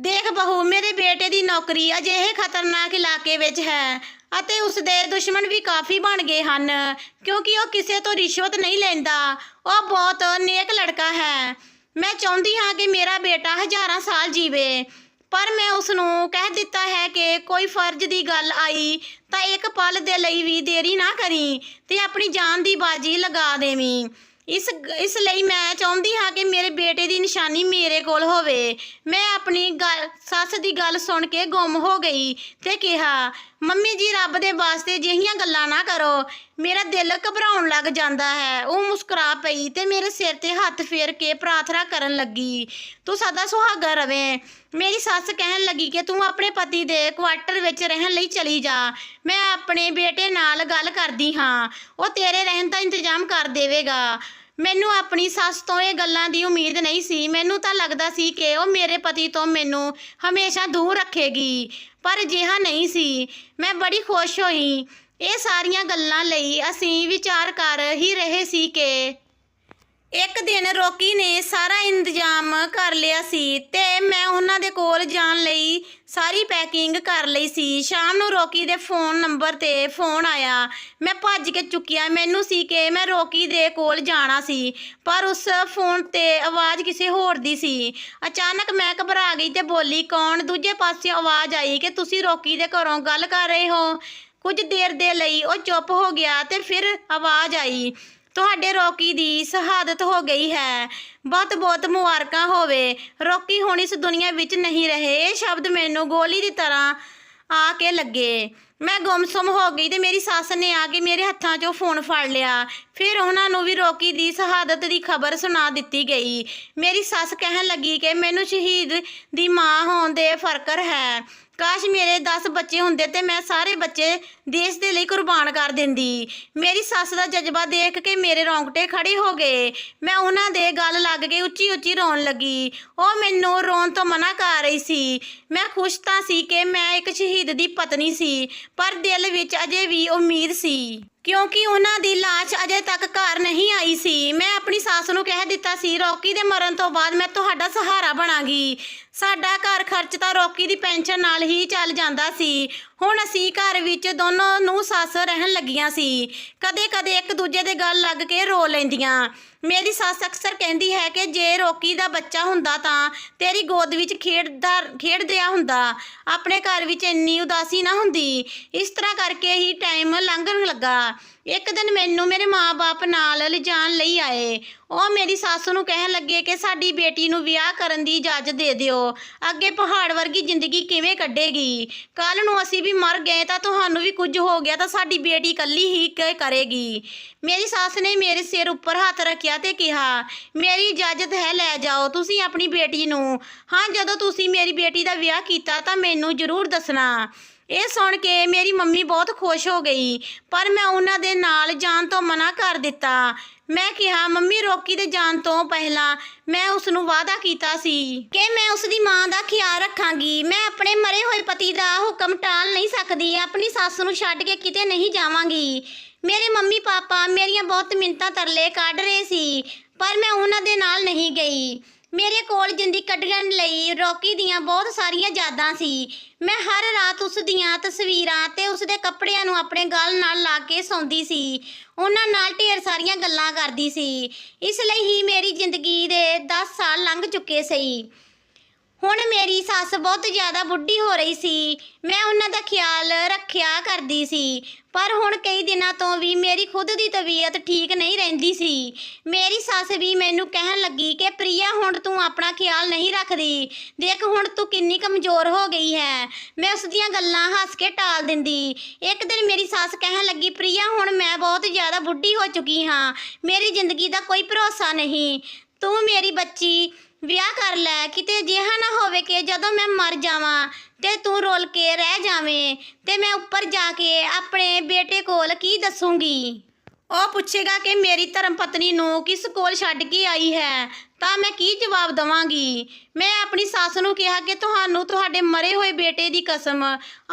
ਦੇਖ ਬਹੂ, ਮੇਰੇ ਬੇਟੇ ਦੀ ਨੌਕਰੀ ਅਜਿਹੇ ਖਤਰਨਾਕ ਇਲਾਕੇ ਵਿੱਚ ਹੈ ਅਤੇ ਉਸ ਦੇ ਦੁਸ਼ਮਣ ਵੀ ਕਾਫੀ ਬਣ ਗਏ ਹਨ, ਕਿਉਂਕਿ ਉਹ ਕਿਸੇ ਤੋਂ ਰਿਸ਼ਵਤ ਨਹੀਂ ਲੈਂਦਾ। ਉਹ ਬਹੁਤ ਨੇਕ ਲੜਕਾ ਹੈ। ਮੈਂ ਚਾਹੁੰਦੀ ਹਾਂ ਕਿ ਮੇਰਾ ਬੇਟਾ ਹਜ਼ਾਰਾਂ ਸਾਲ ਜੀਵੇ, ਪਰ ਮੈਂ ਉਸ ਨੂੰ ਕਹਿ ਦਿੱਤਾ ਹੈ ਕਿ ਕੋਈ ਫਰਜ਼ ਦੀ ਗੱਲ ਆਈ ਤਾਂ ਇੱਕ ਪਲ ਦੇ ਲਈ ਵੀ ਦੇਰੀ ਨਾ ਕਰੀ ਤੇ ਆਪਣੀ ਜਾਨ ਦੀ ਬਾਜੀ ਲਗਾ ਦੇਵੀਂ। ਇਸ ਇਸ ਲਈ ਮੈਂ ਚਾਹੁੰਦੀ ਹਾਂ ਕਿ ਮੇਰੇ ਬੇਟੇ ਦੀ ਨਿਸ਼ਾਨੀ ਮੇਰੇ ਕੋਲ ਹੋਵੇ। ਮੈਂ ਆਪਣੀ ਗੱਲ, ਸੱਸ ਦੀ ਗੱਲ ਸੁਣ ਕੇ ਗੁੰਮ ਹੋ ਗਈ ਤੇ ਕਿਹਾ ਮੰਮੀ ਜੀ, ਰੱਬ ਦੇ ਵਾਸਤੇ ਜਿਹੀਆਂ ਗੱਲਾਂ ਨਾ ਕਰੋ। ਮੇਰਾ ਦਿਲ ਘਬਰਾਉਣ ਲੱਗ ਜਾਂਦਾ ਹੈ। ਉਹ ਮੁਸਕਰਾ ਪਈ ਤੇ ਮੇਰੇ ਸਿਰ ਤੇ ਹੱਥ ਫੇਰ ਕੇ ਪ੍ਰਾਰਥਨਾ ਕਰਨ ਲੱਗੀ। ਤੂੰ ਸਦਾ ਸੁਹਾਗਾ ਰਵੇਂ। ਮੇਰੀ ਸੱਸ ਕਹਿਣ ਲੱਗੀ ਕਿ ਤੂੰ ਆਪਣੇ ਪਤੀ ਦੇ ਕੁਆਟਰ ਵਿੱਚ ਰਹਿਣ ਲਈ ਚਲੀ ਜਾ। ਮੈਂ ਆਪਣੇ ਬੇਟੇ ਨਾਲ ਗੱਲ ਕਰਦੀ ਹਾਂ। ਉਹ ਤੇਰੇ ਰਹਿਣ ਦਾ ਇੰਤਜ਼ਾਮ ਕਰ ਦੇਵੇਗਾ। ਮੈਨੂੰ ਆਪਣੀ ਸੱਸ ਤੋਂ ਇਹ ਗੱਲਾਂ ਦੀ ਉਮੀਦ ਨਹੀਂ ਸੀ। ਮੈਨੂੰ ਤਾਂ ਲੱਗਦਾ ਸੀ ਕਿ ਉਹ ਮੇਰੇ ਪਤੀ ਤੋਂ ਮੈਨੂੰ ਹਮੇਸ਼ਾ ਦੂਰ ਰੱਖੇਗੀ, ਪਰ ਅਜਿਹਾ ਨਹੀਂ ਸੀ। ਮੈਂ ਬੜੀ ਖੁਸ਼ ਹੋਈ। ਇਹ ਸਾਰੀਆਂ ਗੱਲਾਂ ਲਈ ਅਸੀਂ ਵਿਚਾਰ ਕਰ ਹੀ ਰਹੇ ਸੀ ਕਿ ਇੱਕ ਦਿਨ ਰੋਕੀ ਨੇ ਸਾਰਾ ਇੰਤਜ਼ਾਮ ਕਰ ਲਿਆ ਸੀ ਤੇ ਮੈਂ ਉਹਨਾਂ ਦੇ ਕੋਲ ਜਾਣ ਲਈ ਸਾਰੀ ਪੈਕਿੰਗ ਕਰ ਲਈ ਸੀ। ਸ਼ਾਮ ਨੂੰ ਰੋਕੀ ਦੇ ਫੋਨ ਨੰਬਰ ਤੇ ਫੋਨ ਆਇਆ। ਮੈਂ ਭੱਜ ਕੇ ਚੁੱਕਿਆ। ਮੈਨੂੰ ਸੀ ਕਿ ਮੈਂ ਰੋਕੀ ਦੇ ਕੋਲ ਜਾਣਾ ਸੀ, ਪਰ ਉਸ ਫੋਨ ਤੇ ਆਵਾਜ਼ ਕਿਸੇ ਹੋਰ ਦੀ ਸੀ। ਅਚਾਨਕ ਮੈਂ ਘਬਰਾ ਗਈ ਤੇ ਬੋਲੀ, ਕੌਣ? ਦੂਜੇ ਪਾਸੇ ਆਵਾਜ਼ ਆਈ ਕਿ ਤੁਸੀਂ ਰੋਕੀ ਦੇ ਘਰੋਂ ਗੱਲ ਕਰ ਰਹੇ ਹੋ। ਕੁਝ ਦੇਰ ਦੇ ਲਈ ਉਹ ਚੁੱਪ ਹੋ ਗਿਆ ਤੇ ਫਿਰ ਆਵਾਜ਼ ਆਈ। ਤੁਹਾਡੇ ਰੋਕੀ ਦੀ ਸ਼ਹਾਦਤ ਹੋ ਗਈ ਹੈ। ਬਹੁਤ ਬਹੁਤ ਮੁਬਾਰਕਾਂ ਹੋਵੇ। ਰੋਕੀ ਹੁਣ ਇਸ ਦੁਨੀਆ ਵਿੱਚ ਨਹੀਂ ਰਹੇ। ਇਹ ਸ਼ਬਦ ਮੈਨੂੰ ਗੋਲੀ ਦੀ ਤਰ੍ਹਾਂ ਆ ਕੇ ਲੱਗੇ। ਮੈਂ ਗੁੰਮਸੁਮ ਹੋ ਗਈ ਤੇ ਮੇਰੀ ਸੱਸ ਨੇ ਆ ਕੇ ਮੇਰੇ ਹੱਥਾਂ 'ਚੋਂ ਫੋਨ ਫੜ ਲਿਆ। ਫਿਰ ਉਹਨਾਂ ਨੂੰ ਵੀ ਰੋਕੀ ਦੀ ਸ਼ਹਾਦਤ ਦੀ ਖਬਰ ਸੁਣਾ ਦਿੱਤੀ ਗਈ। ਮੇਰੀ ਸੱਸ ਕਹਿਣ ਲੱਗੀ ਕਿ ਮੈਨੂੰ ਸ਼ਹੀਦ ਦੀ ਮਾਂ ਹੋਣ ਦੇ ਫਰਕਰ ਹੈ। ਕਾਸ਼ ਮੇਰੇ 10 ਬੱਚੇ ਹੁੰਦੇ ਤੇ ਮੈਂ ਸਾਰੇ ਬੱਚੇ ਦੇਸ਼ ਦੇ ਲਈ ਕੁਰਬਾਨ ਕਰ ਦਿੰਦੀ। ਮੇਰੀ ਸੱਸ ਦਾ ਜਜ਼ਬਾ ਦੇਖ ਕੇ ਮੇਰੇ ਰੌਂਗਟੇ ਖੜੇ ਹੋ ਗਏ। ਮੈਂ ਉਹਨਾਂ ਦੇ ਗੱਲ ਲੱਗ ਕੇ ਉੱਚੀ ਉੱਚੀ ਰੋਣ ਲੱਗੀ। ਉਹ ਮੈਨੂੰ ਰੋਣ ਤੋਂ ਮਨਾ ਕਰ ਰਹੀ ਸੀ। ਮੈਂ ਖੁਸ਼ ਤਾਂ ਸੀ ਕਿ ਮੈਂ ਇੱਕ ਸ਼ਹੀਦ ਦੀ ਪਤਨੀ ਸੀ, ਪਰ ਦਿਲ ਵਿੱਚ ਅਜੇ ਵੀ ਉਮੀਦ ਸੀ। ਕਿਉਂਕਿ ਉਹਨਾਂ ਦੀ ਲਾਸ਼ ਅਜੇ ਤੱਕ ਘਰ ਨਹੀਂ ਆਈ ਸੀ। ਮੈਂ ਆਪਣੀ ਸੱਸ ਨੂੰ ਕਹਿ ਦਿੱਤਾ ਸੀ, ਰੌਕੀ ਦੇ ਮਰਨ ਤੋਂ ਬਾਅਦ ਮੈਂ ਤੁਹਾਡਾ ਸਹਾਰਾ ਬਣਾਂਗੀ। ਸਾਡਾ ਘਰ ਖਰਚ ਤਾਂ ਰੋਕੀ ਦੀ ਪੈਨਸ਼ਨ ਨਾਲ ਹੀ ਚੱਲ ਜਾਂਦਾ ਸੀ। ਹੁਣ ਅਸੀਂ ਘਰ ਵਿੱਚ ਦੋਨੋਂ ਨੂੰ ਸੱਸ ਰਹਿਣ ਲੱਗੀਆਂ ਸੀ। ਕਦੇ-ਕਦੇ ਇੱਕ ਦੂਜੇ ਦੇ ਗੱਲ ਲੱਗ ਕੇ ਰੋ ਲੈਂਦੀਆਂ। ਮੇਰੀ ਸੱਸ ਅਕਸਰ ਕਹਿੰਦੀ ਹੈ ਕਿ ਜੇ ਰੋਕੀ ਦਾ ਬੱਚਾ ਹੁੰਦਾ ਤਾਂ ਤੇਰੀ ਗੋਦ ਵਿੱਚ ਖੇਡਦਾ ਖੇਡ ਰਿਹਾ ਹੁੰਦਾ। ਆਪਣੇ ਘਰ ਵਿੱਚ ਇੰਨੀ ਉਦਾਸੀ ਨਾ ਹੁੰਦੀ। ਇਸ ਤਰ੍ਹਾਂ ਕਰਕੇ ਹੀ ਟਾਈਮ ਲੰਘਣ ਲੱਗਾ। ਇੱਕ ਦਿਨ ਮੈਨੂੰ ਮੇਰੇ ਮਾਪੇ ਨਾਲ ਲਿਜਾਣ ਲਈ ਆਏ। ਉਹ ਮੇਰੀ ਸੱਸ ਨੂੰ ਕਹਿਣ ਲੱਗੇ ਕਿ ਸਾਡੀ ਬੇਟੀ ਨੂੰ ਵਿਆਹ ਕਰਨ ਦੀ ਇਜਾਜ਼ਤ ਦੇ ਦਿਓ। ਅੱਗੇ ਪਹਾੜ ਵਰਗੀ ਜ਼ਿੰਦਗੀ ਕਿਵੇਂ ਕੱਢੇਗੀ? ਕੱਲ ਨੂੰ ਅਸੀਂ ਵੀ ਮਰ ਗਏ ਤਾਂ ਤੁਹਾਨੂੰ ਵੀ ਕੁਝ ਹੋ ਗਿਆ ਤਾਂ ਸਾਡੀ ਬੇਟੀ ਇਕੱਲੀ ਹੀ ਕੀ ਕਰੇਗੀ। ਮੇਰੀ ਸੱਸ ਨੇ ਮੇਰੇ ਸਿਰ ਉੱਪਰ ਹੱਥ ਰੱਖਿਆ ਤੇ ਕਿਹਾ, ਮੇਰੀ ਇਜਾਜ਼ਤ ਹੈ, ਲੈ ਜਾਓ ਤੁਸੀਂ ਆਪਣੀ ਬੇਟੀ ਨੂੰ। ਹਾਂ, ਜਦੋਂ ਤੁਸੀਂ ਮੇਰੀ ਬੇਟੀ ਦਾ ਵਿਆਹ ਕੀਤਾ ਤਾਂ ਮੈਨੂੰ ਜ਼ਰੂਰ ਦੱਸਣਾ। ਇਹ ਸੁਣ ਕੇ ਮੇਰੀ ਮੰਮੀ ਬਹੁਤ ਖੁਸ਼ ਹੋ ਗਈ, ਪਰ ਮੈਂ ਉਹਨਾਂ ਦੇ ਨਾਲ ਜਾਣ ਤੋਂ ਮਨਾ ਕਰ ਦਿੱਤਾ। ਮੈਂ ਕਿਹਾ, ਮੰਮੀ, ਰੋਕੀ ਦੇ ਜਾਣ ਤੋਂ ਪਹਿਲਾਂ ਮੈਂ ਉਸ ਨੂੰ ਵਾਅਦਾ ਕੀਤਾ ਸੀ ਕਿ ਮੈਂ ਉਸ ਦੀ ਮਾਂ ਦਾ ਖਿਆਲ ਰੱਖਾਂਗੀ। ਮੈਂ ਆਪਣੇ ਮਰੇ ਹੋਏ ਪਤੀ ਦਾ ਹੁਕਮ ਟਾਲ ਨਹੀਂ ਸਕਦੀ, ਆਪਣੀ ਸੱਸ ਨੂੰ ਛੱਡ ਕੇ ਕਿਤੇ ਨਹੀਂ ਜਾਵਾਂਗੀ। ਮੇਰੇ ਮੰਮੀ ਪਾਪਾ ਮੇਰੀਆਂ ਬਹੁਤ ਮਿੰਤਾਂ ਤਰਲੇ ਕੱਢ ਰਹੇ ਸੀ, ਪਰ ਮੈਂ ਉਹਨਾਂ ਦੇ ਨਾਲ ਨਹੀਂ ਗਈ। ਮੇਰੇ ਕੋਲ ਜ਼ਿੰਦਗੀ ਕੱਢਣ ਲਈ ਰੌਕੀ ਦੀਆਂ ਬਹੁਤ ਸਾਰੀਆਂ ਯਾਦਾਂ ਸੀ। ਮੈਂ ਹਰ ਰਾਤ ਉਸ ਦੀਆਂ ਤਸਵੀਰਾਂ ਤੇ ਉਸ ਦੇ ਕੱਪੜਿਆਂ ਨੂੰ ਆਪਣੇ ਗਲ ਨਾਲ ਲਾ ਕੇ ਸੌਂਦੀ ਸੀ। ਉਹਨਾਂ ਨਾਲ ਢੇਰ ਸਾਰੀਆਂ ਗੱਲਾਂ ਕਰਦੀ ਸੀ। ਇਸ ਲਈ ਹੀ ਮੇਰੀ ਜ਼ਿੰਦਗੀ ਦੇ 10 ਸਾਲ ਲੰਘ ਚੁੱਕੇ ਸੀ ਹੁਣ ਮੇਰੀ ਸੱਸ ਬਹੁਤ ਜ਼ਿਆਦਾ ਬੁੱਢੀ ਹੋ ਰਹੀ ਸੀ। ਮੈਂ ਉਹਨਾਂ ਦਾ ਖਿਆਲ ਰੱਖਿਆ ਕਰਦੀ ਸੀ। ਪਰ ਹੁਣ ਕਈ ਦਿਨਾਂ ਤੋਂ ਵੀ ਮੇਰੀ ਖੁਦ ਦੀ ਤਬੀਅਤ ਠੀਕ ਨਹੀਂ ਰਹਿੰਦੀ ਸੀ। ਮੇਰੀ ਸੱਸ ਵੀ ਮੈਨੂੰ ਕਹਿਣ ਲੱਗੀ ਕਿ, ਪ੍ਰਿਆ, ਹੁਣ ਤੂੰ ਆਪਣਾ ਖਿਆਲ ਨਹੀਂ ਰੱਖਦੀ। ਦੇਖ ਹੁਣ ਤੂੰ ਕਿੰਨੀ ਕਮਜ਼ੋਰ ਹੋ ਗਈ ਹੈ। ਮੈਂ ਉਸ ਦੀਆਂ ਗੱਲਾਂ ਹੱਸ ਕੇ ਟਾਲ ਦਿੰਦੀ। ਇੱਕ ਦਿਨ ਮੇਰੀ ਸੱਸ ਕਹਿਣ ਲੱਗੀ, ਪ੍ਰਿਆ, ਹੁਣ ਮੈਂ ਬਹੁਤ ਜ਼ਿਆਦਾ ਬੁੱਢੀ ਹੋ ਚੁੱਕੀ ਹਾਂ। ਮੇਰੀ ਜ਼ਿੰਦਗੀ ਦਾ ਕੋਈ ਭਰੋਸਾ ਨਹੀਂ। ਤੂੰ ਮੇਰੀ ਬੱਚੀ ਵਿਆਹ ਕਰ ਲੈ, ਕਿਤੇ ਅਜਿਹਾ ਨਾ ਹੋਵੇ ਕਿ ਜਦੋਂ ਮੈਂ ਮਰ ਜਾਵਾਂ ਤੇ ਤੂੰ ਰੋਲ ਕੇ ਰਹਿ ਜਾਵੇਂ ਤੇ ਮੈਂ ਉੱਪਰ ਜਾ ਕੇ ਆਪਣੇ ਬੇਟੇ ਕੋਲ ਕੀ ਦੱਸੂਗੀ? ਉਹ ਪੁੱਛੇਗਾ ਕਿ ਮੇਰੀ ਧਰਮ ਪਤਨੀ ਨੂੰ ਕਿਸ ਕੋਲ ਛੱਡ ਕੇ ਆਈ ਹੈ? ਤਾਂ ਮੈਂ ਕੀ ਜਵਾਬ ਦਵਾਂਗੀ? ਮੈਂ ਆਪਣੀ ਸੱਸ ਨੂੰ ਕਿਹਾ ਕਿ ਤੁਹਾਨੂੰ ਤੁਹਾਡੇ ਮਰੇ ਹੋਏ ਬੇਟੇ ਦੀ ਕਸਮ।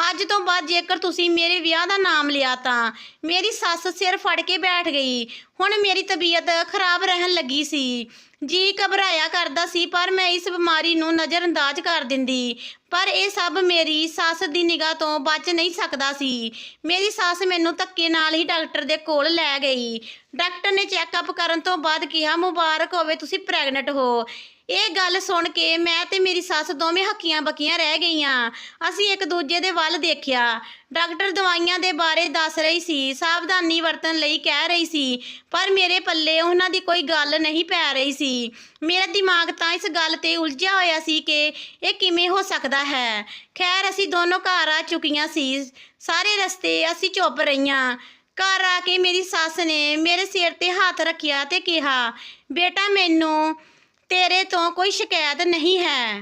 ਅੱਜ ਤੋਂ ਬਾਅਦ ਜੇਕਰ ਤੁਸੀਂ ਮੇਰੇ ਵਿਆਹ ਦਾ ਨਾਮ ਲਿਆ ਤਾਂ ਮੇਰੀ ਸੱਸ ਸਿਰ ਫੜ ਕੇ ਬੈਠ ਗਈ। ਹੁਣ ਮੇਰੀ ਤਬੀਅਤ ਖਰਾਬ ਰਹਿਣ ਲੱਗੀ ਸੀ। ਜੀ ਘਬਰਾਇਆ ਕਰਦਾ ਸੀ, ਪਰ ਮੈਂ ਇਸ ਬਿਮਾਰੀ ਨੂੰ ਨਜ਼ਰਅੰਦਾਜ਼ ਕਰ ਦਿੰਦੀ। ਪਰ ਇਹ ਸਭ ਮੇਰੀ ਸੱਸ ਦੀ ਨਿਗਾਹ ਤੋਂ ਬਚ ਨਹੀਂ ਸਕਦਾ ਸੀ। ਮੇਰੀ ਸੱਸ ਮੈਨੂੰ ਧੱਕੇ ਨਾਲ ਹੀ ਡਾਕਟਰ ਦੇ ਕੋਲ ਲੈ ਗਈ। ਡਾਕਟਰ ਨੇ ਚੈੱਕਅਪ ਕਰਨ ਤੋਂ ਬਾਅਦ ਕਿਹਾ, ਮੁਬਾਰਕ ਹੋਵੇ, ਤੁਸੀਂ ਪ੍ਰੈਗਨੈਂਟ ਹੋ। ਇਹ ਗੱਲ ਸੁਣ ਕੇ ਮੈਂ ਤੇ ਮੇਰੀ ਸੱਸ ਦੋਵੇਂ ਹੱਕੀਆਂ ਬੱਕੀਆਂ ਰਹਿ ਗਈਆਂ। ਅਸੀਂ ਇੱਕ ਦੂਜੇ ਦੇ ਵੱਲ ਦੇਖਿਆ। ਡਾਕਟਰ ਦਵਾਈਆਂ ਦੇ ਬਾਰੇ ਦੱਸ ਰਹੀ ਸੀ, ਸਾਵਧਾਨੀ ਵਰਤਣ ਲਈ ਕਹਿ ਰਹੀ ਸੀ, ਪਰ ਮੇਰੇ ਪੱਲੇ ਉਹਨਾਂ ਦੀ ਕੋਈ ਗੱਲ ਨਹੀਂ ਪੈ ਰਹੀ ਸੀ। ਮੇਰਾ ਦਿਮਾਗ ਤਾਂ ਇਸ ਗੱਲ ਤੇ ਉਲਝਿਆ ਹੋਇਆ ਸੀ ਕਿ ਇਹ ਕਿਵੇਂ ਹੋ ਸਕਦਾ ਹੈ। ਖੈਰ, ਅਸੀਂ ਦੋਨੋਂ ਘਰ ਆ ਚੁੱਕੀਆਂ ਸੀ। ਸਾਰੇ ਰਸਤੇ ਅਸੀਂ ਚੁੱਪ ਰਹੀਆਂ। ਘਰ ਆ ਕੇ ਮੇਰੀ ਸੱਸ ਨੇ ਮੇਰੇ ਸਿਰ ਤੇ ਹੱਥ ਰੱਖਿਆ ਤੇ ਕਿਹਾ, ਬੇਟਾ, ਮੈਨੂੰ ਤੇਰੇ ਤੋਂ ਕੋਈ ਸ਼ਿਕਾਇਤ ਨਹੀਂ ਹੈ।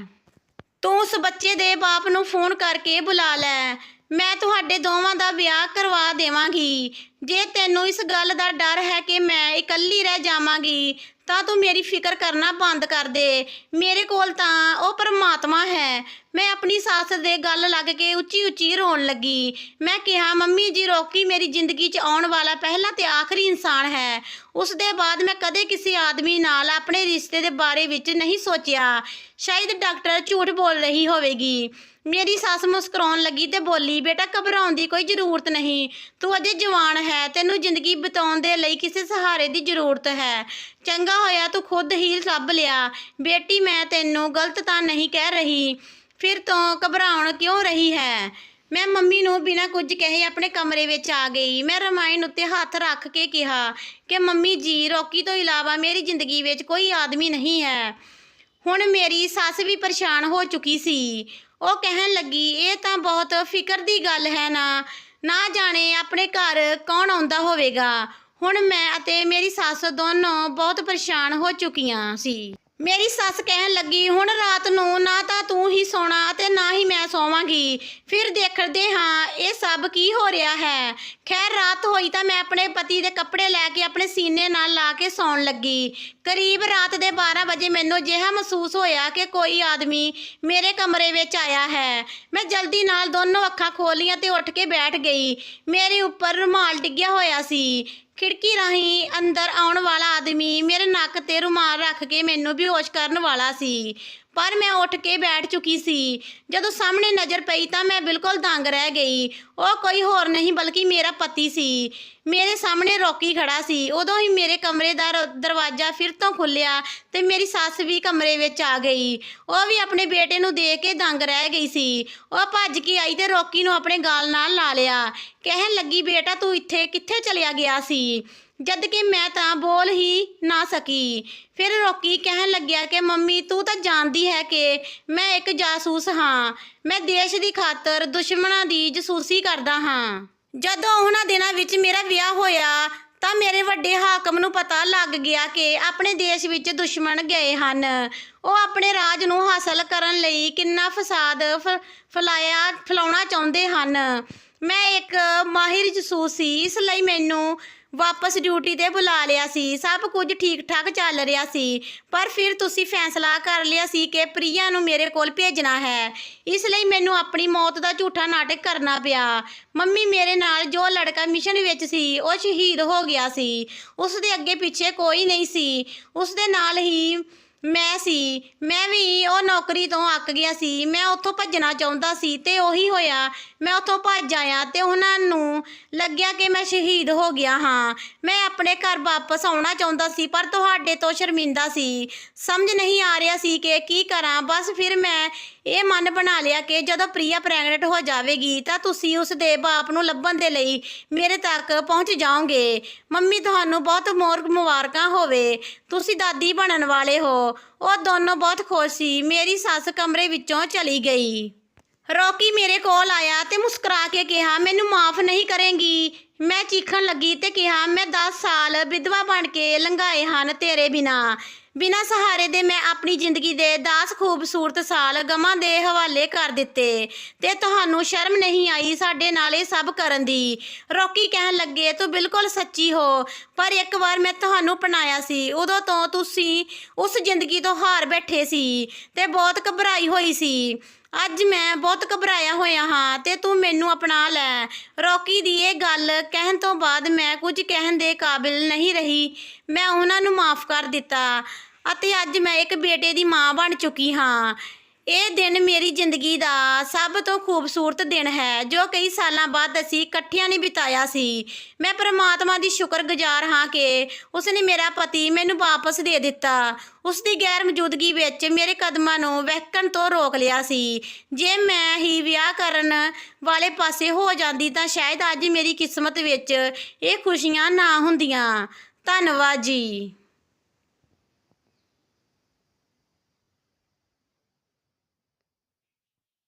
ਤੂੰ ਉਸ ਬੱਚੇ ਦੇ ਬਾਪ ਨੂੰ ਫੋਨ ਕਰਕੇ ਬੁਲਾ ਲੈ। ਮੈਂ ਤੁਹਾਡੇ ਦੋਵਾਂ ਦਾ ਵਿਆਹ ਕਰਵਾ ਦੇਵਾਂਗੀ। ਜੇ ਤੈਨੂੰ ਇਸ ਗੱਲ ਦਾ ਡਰ ਹੈ ਕਿ ਮੈਂ ਇਕੱਲੀ ਰਹਿ ਜਾਵਾਂਗੀ ਤਾਂ ਤੂੰ ਮੇਰੀ ਫਿਕਰ ਕਰਨਾ ਬੰਦ ਕਰ ਦੇ। ਮੇਰੇ ਕੋਲ ਤਾਂ ਉਹ ਪਰਮਾਤਮਾ ਹੈ। ਮੈਂ ਆਪਣੀ ਸੱਸ ਦੇ ਗੱਲ ਲੱਗ ਕੇ ਉੱਚੀ ਉੱਚੀ ਰੋਣ ਲੱਗੀ। ਮੈਂ ਕਿਹਾ, ਮੰਮੀ ਜੀ, ਰੋਕੀ ਮੇਰੀ ਜ਼ਿੰਦਗੀ 'ਚ ਆਉਣ ਵਾਲਾ ਪਹਿਲਾ ਤੇ ਆਖਰੀ ਇਨਸਾਨ ਹੈ। ਉਸ ਦੇ ਬਾਅਦ ਮੈਂ ਕਦੇ ਕਿਸੇ ਆਦਮੀ ਨਾਲ ਆਪਣੇ ਰਿਸ਼ਤੇ ਦੇ ਬਾਰੇ ਵਿੱਚ ਨਹੀਂ ਸੋਚਿਆ। ਸ਼ਾਇਦ ਡਾਕਟਰ ਝੂਠ ਬੋਲ ਰਹੀ ਹੋਵੇਗੀ। ਮੇਰੀ ਸੱਸ ਮੁਸਕਰਾਉਣ ਲੱਗੀ ਤੇ ਬੋਲੀ, ਬੇਟਾ, ਘਬਰਾਉਣ ਦੀ ਕੋਈ ਜ਼ਰੂਰਤ ਨਹੀਂ। ਤੂੰ ਅਜੇ ਜਵਾਨ ਹੈ, ਤੈਨੂੰ ਜ਼ਿੰਦਗੀ ਬਿਤਾਉਣ ਦੇ ਲਈ ਕਿਸੇ ਸਹਾਰੇ ਦੀ ਜ਼ਰੂਰਤ ਹੈ। ਚੰਗਾ ਹੋਇਆ ਤੂੰ ਖੁਦ ਹੀ ਲੱਭ ਲਿਆ। ਬੇਟੀ, ਮੈਂ ਤੈਨੂੰ ਗਲਤ ਤਾਂ ਨਹੀਂ ਕਹਿ ਰਹੀ। ਫਿਰ ਤੋਂ ਘਬਰਾਉਣ ਕਿਉਂ ਰਹੀ ਹੈ? ਮੈਂ ਮੰਮੀ ਨੂੰ ਬਿਨਾਂ ਕੁਝ ਕਹੇ ਆਪਣੇ ਕਮਰੇ ਵਿੱਚ ਆ ਗਈ। ਮੈਂ ਰਮਾਇਣ ਉੱਤੇ ਹੱਥ ਰੱਖ ਕੇ ਕਿਹਾ ਕਿ, ਮੰਮੀ ਜੀ, ਰੋਕੀ ਤੋਂ ਇਲਾਵਾ ਮੇਰੀ ਜ਼ਿੰਦਗੀ ਵਿੱਚ ਕੋਈ ਆਦਮੀ ਨਹੀਂ ਹੈ। ਹੁਣ ਮੇਰੀ ਸੱਸ ਵੀ ਪਰੇਸ਼ਾਨ ਹੋ ਚੁੱਕੀ ਸੀ। ਉਹ ਕਹਿਣ ਲੱਗੀ, ਇਹ ਤਾਂ ਬਹੁਤ ਫਿਕਰ ਦੀ ਗੱਲ ਹੈ ਨਾ। ਨਾ ਜਾਣੇ ਆਪਣੇ ਘਰ ਕੌਣ ਆਉਂਦਾ ਹੋਵੇਗਾ। ਹੁਣ ਮੈਂ ਅਤੇ ਮੇਰੀ ਸੱਸ ਦੋਨੋਂ ਬਹੁਤ ਪਰੇਸ਼ਾਨ ਹੋ ਚੁੱਕੀਆਂ ਸੀ। ਮੇਰੀ ਸੱਸ ਕਹਿਣ ਲੱਗੀ, ਹੁਣ ਰਾਤ ਨੂੰ ਨਾ ਤਾਂ ਤੂੰ ਹੀ ਸੌਣਾ ਅਤੇ ਨਾ ਹੀ ਮੈਂ ਸੌਵਾਂਗੀ। ਫਿਰ ਦੇਖਦੇ ਹਾਂ ਇਹ ਸਭ ਕੀ ਹੋ ਰਿਹਾ ਹੈ। ਖੈਰ, ਰਾਤ ਹੋਈ ਤਾਂ ਮੈਂ ਆਪਣੇ ਪਤੀ ਦੇ ਕੱਪੜੇ ਲੈ ਕੇ ਆਪਣੇ ਸੀਨੇ ਨਾਲ ਲਾ ਕੇ ਸੌਣ ਲੱਗੀ। ਕਰੀਬ ਰਾਤ ਦੇ 12 ਵਜੇ ਮੈਨੂੰ ਜਿਹਾ ਮਹਿਸੂਸ ਹੋਇਆ ਕਿ ਕੋਈ ਆਦਮੀ ਮੇਰੇ ਕਮਰੇ ਵਿੱਚ ਆਇਆ ਹੈ। ਮੈਂ ਜਲਦੀ ਨਾਲ ਦੋਨੋਂ ਅੱਖਾਂ ਖੋਲੀਆਂ ਤੇ ਉੱਠ ਕੇ ਬੈਠ ਗਈ। ਮੇਰੇ ਉੱਪਰ ਰੁਮਾਲ ਡਿੱਗਿਆ ਹੋਇਆ ਸੀ। ਖਿੜਕੀ ਰਾਹੀਂ ਅੰਦਰ ਆਉਣ ਵਾਲਾ ਆਦਮੀ ਮੇਰੇ ਨੱਕ ਤੇ ਰੁਮਾਲ ਰੱਖ ਕੇ ਮੈਨੂੰ ਬੇਹੋਸ਼ ਕਰਨ ਵਾਲਾ ਸੀ। ਪਰ ਮੈਂ ਉੱਠ ਕੇ ਬੈਠ ਚੁੱਕੀ ਸੀ। ਜਦੋਂ ਸਾਹਮਣੇ ਨਜ਼ਰ ਪਈ ਤਾਂ ਮੈਂ ਬਿਲਕੁਲ ਦੰਗ ਰਹਿ ਗਈ। ਉਹ ਕੋਈ ਹੋਰ ਨਹੀਂ ਬਲਕਿ ਮੇਰਾ ਪਤੀ ਸੀ। ਮੇਰੇ ਸਾਹਮਣੇ ਰੋਕੀ ਖੜਾ ਸੀ। ਉਦੋਂ ਹੀ ਮੇਰੇ ਕਮਰੇ ਦਾ ਰ- ਦਰਵਾਜ਼ਾ ਫਿਰ ਤੋਂ ਖੁੱਲਿਆ ਤੇ ਮੇਰੀ ਸੱਸ ਵੀ ਕਮਰੇ ਵਿੱਚ ਆ ਗਈ। ਉਹ ਵੀ ਆਪਣੇ ਬੇਟੇ ਨੂੰ ਦੇਖ ਕੇ ਦੰਗ ਰਹਿ ਗਈ ਸੀ। ਉਹ ਭੱਜ ਕੇ ਆਈ ਤੇ ਰੋਕੀ ਨੂੰ ਆਪਣੇ ਗਾਲ ਨਾਲ ਲਾ ਲਿਆ। ਕਹਿਣ ਲੱਗੀ, ਬੇਟਾ, ਤੂੰ ਇੱਥੇ ਕਿੱਥੇ ਚਲਿਆ ਗਿਆ ਸੀ? ਜਦ ਕਿ ਮੈਂ ਤਾਂ ਬੋਲ ਹੀ ਨਾ ਸਕੀ। ਫਿਰ ਰੋਕੀ ਕਹਿਣ ਲੱਗਿਆ ਕਿ, ਮੰਮੀ, ਤੂੰ ਤਾਂ ਜਾਣਦੀ ਹੈ ਕਿ ਮੈਂ ਇੱਕ ਜਾਸੂਸ ਹਾਂ। ਮੈਂ ਦੇਸ਼ ਦੀ ਖਾਤਰ ਦੁਸ਼ਮਣਾਂ ਦੀ ਜਸੂਸੀ ਕਰਦਾ ਹਾਂ। ਜਦੋਂ ਉਹਨਾਂ ਦਿਨਾਂ ਵਿੱਚ ਮੇਰਾ ਵਿਆਹ ਹੋਇਆ, ਤਾਂ ਮੇਰੇ ਵੱਡੇ ਹਾਕਮ ਨੂੰ ਪਤਾ ਲੱਗ ਗਿਆ ਕਿ ਆਪਣੇ ਦੇਸ਼ ਵਿੱਚ ਦੁਸ਼ਮਣ ਗਏ ਹਨ। ਉਹ ਆਪਣੇ ਰਾਜ ਨੂੰ ਹਾਸਲ ਕਰਨ ਲਈ ਕਿੰਨਾ ਫਸਾਦ ਫ- ਫੈਲਾਇਆ, ਫੈਲਾਉਣਾ ਚਾਹੁੰਦੇ ਹਨ। ਮੈਂ ਇੱਕ ਮਾਹਿਰ ਜਸੂਸ ਸੀ, ਇਸ ਲਈ ਮੈਨੂੰ ਵਾਪਸ ਡਿਊਟੀ ਤੇ ਬੁਲਾ ਲਿਆ ਸੀ। ਸਭ ਕੁਝ ਠੀਕ ਠਾਕ ਚੱਲ ਰਿਹਾ ਸੀ। ਪਰ ਫਿਰ ਤੁਸੀਂ ਫੈਸਲਾ ਕਰ ਲਿਆ ਸੀ ਕਿ ਪ੍ਰਿਆ ਨੂੰ ਮੇਰੇ ਕੋਲ ਭੇਜਣਾ ਹੈ। ਇਸ ਲਈ ਮੈਨੂੰ ਆਪਣੀ ਮੌਤ ਦਾ ਝੂਠਾ ਨਾਟਕ ਕਰਨਾ ਪਿਆ। ਮੰਮੀ ਮੇਰੇ ਨਾਲ ਜੋ ਲੜਕਾ ਮਿਸ਼ਨ ਵਿੱਚ ਸੀ, ਉਹ ਸ਼ਹੀਦ ਹੋ ਗਿਆ ਸੀ। ਉਸ ਦੇ ਅੱਗੇ ਪਿੱਛੇ ਕੋਈ ਨਹੀਂ ਸੀ। ਉਸ ਦੇ ਨਾਲ ਹੀ ਮੈਂ ਸੀ, ਮੈਂ ਵੀ ਉਹ ਨੌਕਰੀ ਤੋਂ ਅੱਕ ਗਿਆ ਸੀ। ਮੈਂ ਉੱਥੋਂ ਭੱਜਣਾ ਚਾਹੁੰਦਾ ਸੀ ਤੇ ਉਹੀ ਹੋਇਆ। ਮੈਂ ਉੱਥੋਂ ਭੱਜ ਆਇਆ ਤੇ ਉਹਨਾਂ ਨੂੰ ਲੱਗਿਆ ਕਿ ਮੈਂ ਸ਼ਹੀਦ ਹੋ ਗਿਆ ਹਾਂ। ਮੈਂ ਆਪਣੇ ਘਰ ਵਾਪਸ ਆਉਣਾ ਚਾਹੁੰਦਾ ਸੀ, ਪਰ ਤੁਹਾਡੇ ਤੋਂ ਸ਼ਰਮਿੰਦਾ ਸੀ। ਸਮਝ ਨਹੀਂ ਆ ਰਿਹਾ ਸੀ ਕਿ ਕੀ ਕਰਾਂ। ਬਸ ਫਿਰ ਮੈਂ ਇਹ ਮਨ ਬਣਾ ਲਿਆ ਕਿ ਜਦੋਂ ਪ੍ਰਿਆ ਪ੍ਰੈਗਨੈਂਟ ਹੋ ਜਾਵੇਗੀ ਤਾਂ ਤੁਸੀਂ ਉਸ ਦੇ ਬਾਪ ਨੂੰ ਲੱਭਣ ਦੇ ਲਈ ਮੇਰੇ ਤੱਕ ਪਹੁੰਚ ਜਾਓਗੇ। ਮੰਮੀ, ਤੁਹਾਨੂੰ ਬਹੁਤ ਮੋਰ ਮੁਬਾਰਕਾਂ ਹੋਵੇ। ਤੁਸੀਂ ਦਾਦੀ ਬਣਨ ਵਾਲੇ ਹੋ। ਉਹ ਦੋਨੋਂ ਬਹੁਤ ਖੁਸ਼ ਸੀ। ਮੇਰੀ ਸੱਸ ਕਮਰੇ ਵਿੱਚੋਂ ਚਲੀ ਗਈ। ਰੋਕੀ ਮੇਰੇ ਕੋਲ ਆਇਆ ਤੇ ਮੁਸਕਰਾ ਕੇ ਕਿਹਾ, ਮੈਨੂੰ ਮਾਫ ਨਹੀਂ ਕਰੇਂਗੀ। ਮੈਂ ਚੀਖਣ ਲੱਗੀ ਤੇ ਕਿਹਾ, ਮੈਂ 10 ਸਾਲ ਵਿਧਵਾ ਬਣ ਕੇ ਲੰਘਾਏ ਹਨ ਤੇਰੇ ਬਿਨਾ। ਬਿਨਾਂ ਸਹਾਰੇ ਦੇ ਮੈਂ ਆਪਣੀ ਜ਼ਿੰਦਗੀ ਦੇ 10 ਖੂਬਸੂਰਤ ਸਾਲ ਗਮਾਂ ਦੇ ਹਵਾਲੇ ਕਰ ਦਿੱਤੇ ਤੇ ਤੁਹਾਨੂੰ ਸ਼ਰਮ ਨਹੀਂ ਆਈ ਸਾਡੇ ਨਾਲ ਇਹ ਸਭ ਕਰਨ ਦੀ। ਰੋਕੀ ਕਹਿਣ ਲੱਗੇ, ਤੂੰ ਬਿਲਕੁਲ ਸੱਚੀ ਹੋ, ਪਰ ਇੱਕ ਵਾਰ ਮੈਂ ਤੁਹਾਨੂੰ ਅਪਣਾਇਆ ਸੀ। ਉਦੋਂ ਤੋਂ ਤੁਸੀਂ ਉਸ ਜ਼ਿੰਦਗੀ ਤੋਂ ਹਾਰ ਬੈਠੇ ਸੀ ਤੇ ਬਹੁਤ ਘਬਰਾਈ ਹੋਈ ਸੀ। ਅੱਜ ਮੈਂ ਬਹੁਤ ਘਬਰਾਇਆ ਹੋਇਆ ਹਾਂ ਤੇ ਤੂੰ ਮੈਨੂੰ ਅਪਣਾ ਲੈ। ਰੋਕੀ ਦੀ ਇਹ ਗੱਲ ਕਹਿਣ ਤੋਂ ਬਾਅਦ ਮੈਂ ਕੁਝ ਕਹਿਣ ਦੇ ਕਾਬਿਲ ਨਹੀਂ ਰਹੀ। ਮੈਂ ਉਹਨਾਂ ਨੂੰ ਮਾਫ ਕਰ ਦਿੱਤਾ। ਅਤੇ ਅੱਜ ਮੈਂ ਇੱਕ ਬੇਟੇ ਦੀ ਮਾਂ ਬਣ ਚੁੱਕੀ ਹਾਂ। ਇਹ ਦਿਨ ਮੇਰੀ ਜ਼ਿੰਦਗੀ ਦਾ ਸਭ ਤੋਂ ਖੂਬਸੂਰਤ ਦਿਨ ਹੈ, ਜੋ ਕਈ ਸਾਲਾਂ ਬਾਅਦ ਅਸੀਂ ਇਕੱਠਿਆਂ ਨੇ ਬਿਤਾਇਆ ਸੀ। ਮੈਂ ਪ੍ਰਮਾਤਮਾ ਦੀ ਸ਼ੁਕਰਗੁਜ਼ਾਰ ਹਾਂ ਕਿ ਉਸਨੇ ਮੇਰਾ ਪਤੀ ਮੈਨੂੰ ਵਾਪਸ ਦੇ ਦਿੱਤਾ। ਉਸ ਦੀ ਗੈਰ ਮੌਜੂਦਗੀ ਵਿੱਚ ਮੇਰੇ ਕਦਮਾਂ ਨੂੰ ਵਹਿਕਣ ਤੋਂ ਰੋਕ ਲਿਆ ਸੀ। ਜੇ ਮੈਂ ਹੀ ਵਿਆਹ ਕਰਨ ਵਾਲੇ ਪਾਸੇ ਹੋ ਜਾਂਦੀ ਤਾਂ ਸ਼ਾਇਦ ਅੱਜ ਮੇਰੀ ਕਿਸਮਤ ਵਿੱਚ ਇਹ ਖੁਸ਼ੀਆਂ ਨਾ ਹੁੰਦੀਆਂ। ਧੰਨਵਾਦ ਜੀ।